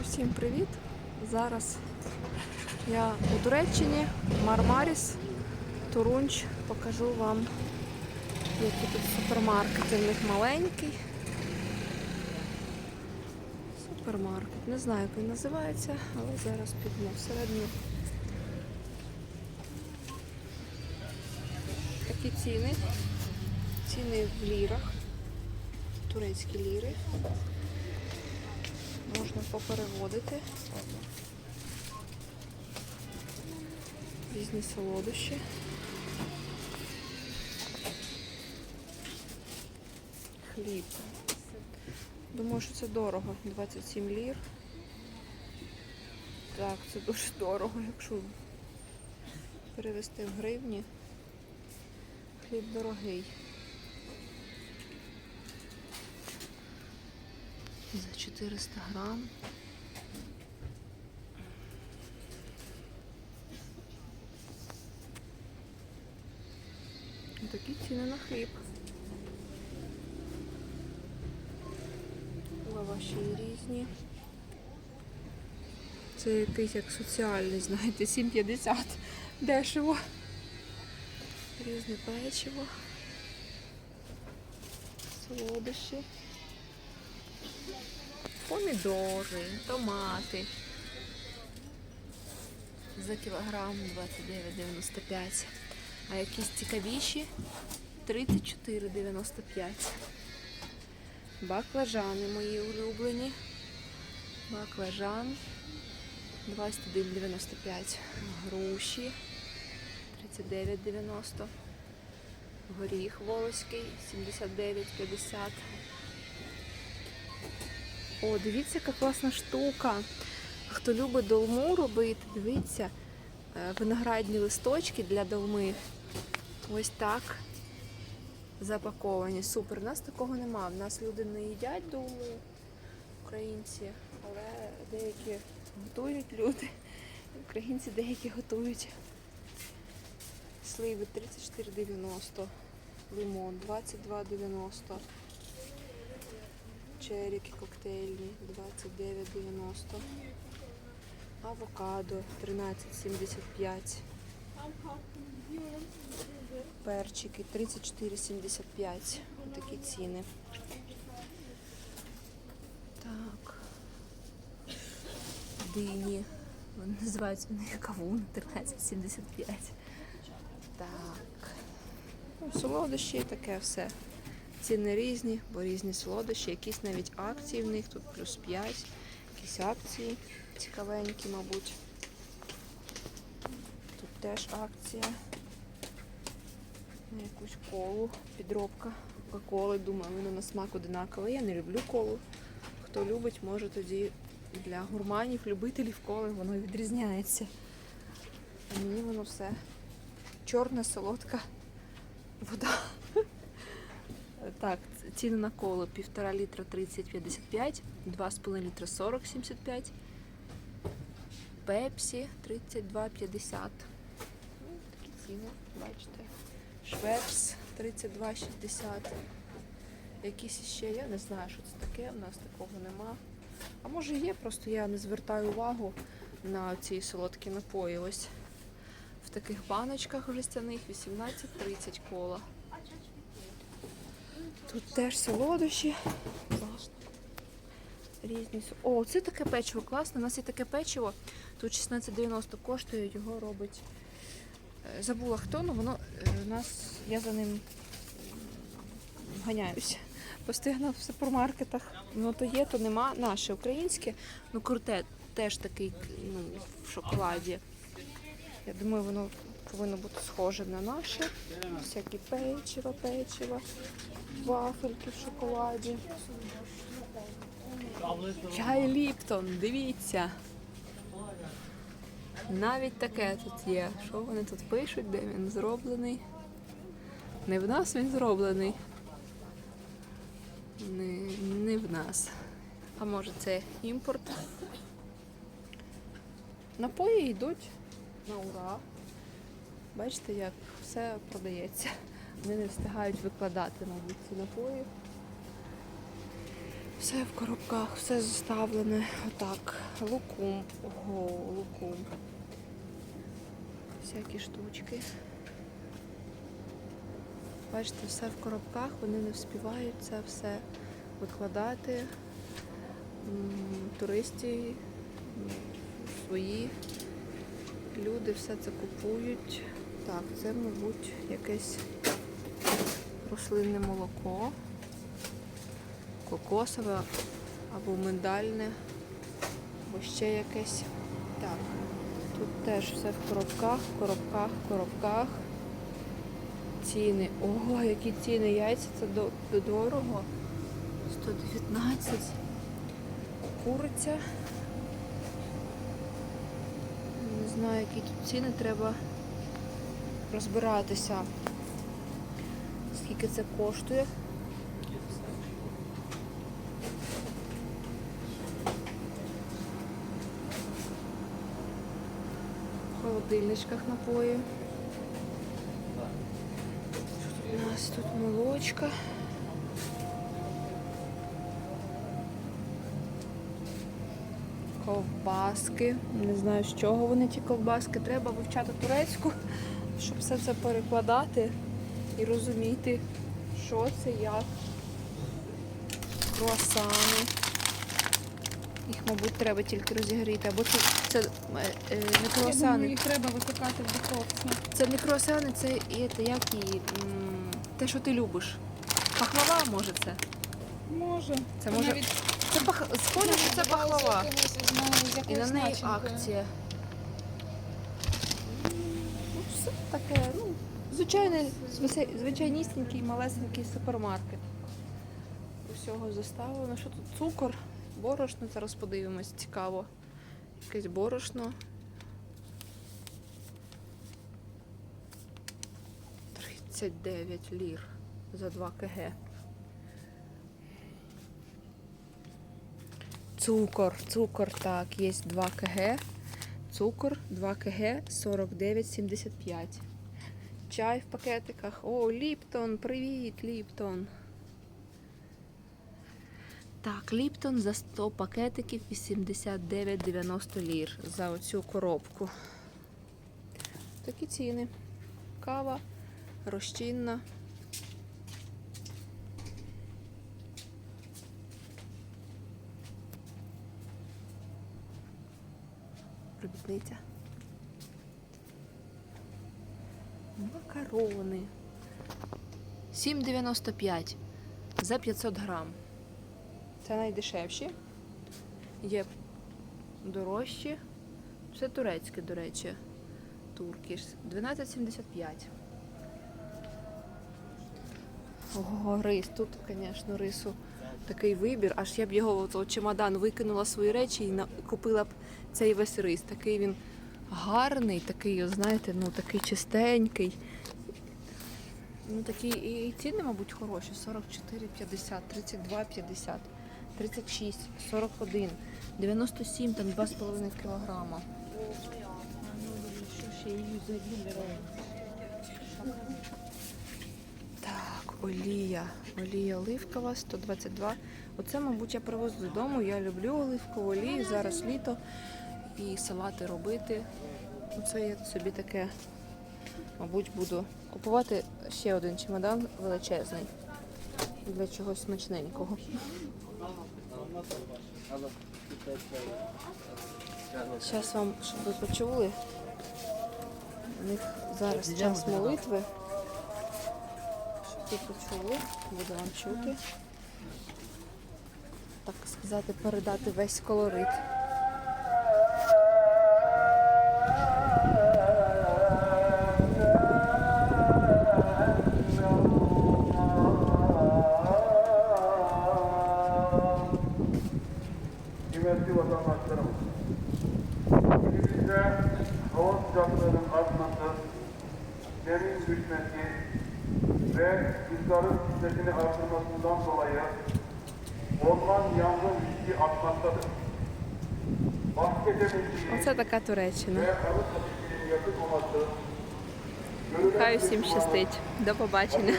Усім привіт! Зараз я у Туреччині, Мармаріс, Турунч. Покажу вам, які тут супермаркети. В них маленький. Супермаркет. Не знаю, як він називається, але зараз підемо всередину. Такі ціни. Ціни в лірах. Турецькі ліри. Можна попереводити. Різні солодощі. Хліб. Думаю, що це дорого. 27 лір. Так, це дуже дорого, якщо перевести в гривні. Хліб дорогий. За 400 грам. Такі ціни на хліб. Лаваші різні. Це якийсь як соціальний, знаєте, 7,50 дешево. Різне печиво. Солодощі. Помідори, томати. За кілограм 29,95. А якісь цікавіші 34,95. Баклажани мої улюблені. Баклажан 21,95. Груші 39,90. Горіх волоський 79,50. О, дивіться, яка класна штука. Хто любить долму робити, дивіться, е, виноградні листочки для долми. Ось так запаковані. Супер. У нас такого нема. У нас люди не їдять долму, українці, але деякі готують люди. Українці деякі готують. Сливи 34,90, лимон 22,90. Черіки коктейльні 29,90. Авокадо 13,75. Перчики 34,75. Такі ціни. Так. Дині. Вони називаються вони кавун 13,75. Так. Ну, солодощі таке все. Ціни різні, бо різні солодощі, якісь навіть акції в них, тут плюс 5, якісь акції цікавенькі, мабуть. Тут теж акція. На якусь колу, підробка Кока-Коли. Думаю, воно на смак одинакове. Я не люблю колу. Хто любить, може тоді для гурманів, любителів коли воно відрізняється. А мені воно все чорна, солодка вода. Так, ціни на коло 1,5 літра 30,55, 2,5 літра 40,75, Пепсі 32,50. Ну, Такі ціни, бачите. Швепс 32,60. Якісь ще, я не знаю, що це таке, у нас такого нема. А може є, просто я не звертаю увагу на ці солодкі напої. Ось в таких баночках жестяних 18-30 кола. Тут теж солодощі. Різні. О, це таке печиво класне. У нас є таке печиво. Тут 16,90 коштує, його робить. е, Забула хто, але воно е, у нас, я за ним ганяюся. Постійно в супермаркетах. Ну то є, то нема. Наше українське. Ну круте теж такий ну, в шоколаді. Я думаю, воно повинно бути схоже на наше. Всякі печиво, печиво, вафельки в шоколаді. Чай Ліптон, дивіться. Навіть таке тут є. Що вони тут пишуть, де він зроблений? Не в нас він зроблений. Не, не в нас. А може це імпорт. Напої йдуть на ура. Бачите, як все продається. Вони не встигають викладати, мабуть, ці напої. Все в коробках, все заставлене. Отак. Лукум. Ого, лукум. Всякі штучки. Бачите, все в коробках, вони не вспівають це все викладати. Туристи, свої люди все це купують. Так, це, мабуть, якесь рослинне молоко, кокосове або миндальне, або ще якесь. Так, тут теж все в коробках, коробках, коробках. Ціни. Ого, які ціни яйця, це до- дорого. 119. Куриця. Не знаю, які тут ціни треба розбиратися. Скільки це коштує? В холодильничках напої. У нас тут молочка. Ковбаски. Не знаю, з чого вони ті ковбаски. Треба вивчати турецьку, щоб все це перекладати і розуміти, що це, як. Круасани. Їх, мабуть, треба тільки розігріти. Або це, це е, е, не Я думаю, круасани. їх треба випікати в духовці. Це не круасани, це і це як її, м, те, що ти любиш. Пахлава, може, це. Може. Це може. Навіть Це пах... Схоже, що це пахлава. якогось, з якоюсь- з І на неї начинкою. акція. Ну, все таке, ну, звичайний, звичай- звичайнісінький, малесенький супермаркет. Усього заставлено. Що тут? Цукор, борошно, зараз подивимось, цікаво. Якесь борошно. 39 лір за 2 кг. Цукор, цукор, так, є 2 кг. Цукор 2 кг 49,75. Чай в пакетиках. О, Ліптон, привіт, Ліптон. Так, Ліптон за 100 пакетиків 89,90 лір за оцю коробку. Такі ціни. Кава, розчинна. Робітниця. Макарони. 7,95 за 500 грам. Це найдешевші. Є дорожчі. Це турецьке, до речі. Туркіш. 12,75. Ого, рис. Тут, звісно, рису такий вибір. Аж я б його от чемодан викинула свої речі і купила б цей весь рис. Такий він гарний, такий, знаєте, ну такий чистенький. Ну такі і ціни, мабуть, хороші. 44,50, 32,50, 36, 41, 97, там 2,5 кілограма. Так, олія. Олія оливкова 122. Оце, мабуть, я привозу додому. Я люблю оливкову олію. Зараз літо і салати робити. Оце я собі таке, мабуть, буду купувати ще один чемодан величезний для чогось смачненького. Зараз вам, щоб ви почули, у них зараз час молитви. Щоб ви почули, буду вам чути. Так сказати, передати весь колорит. Ve rüzgarın şiddetini artırmasından dolayı orman yangın riski artmaktadır. Оце така Туреччина. Хай усім щастить. До побачення.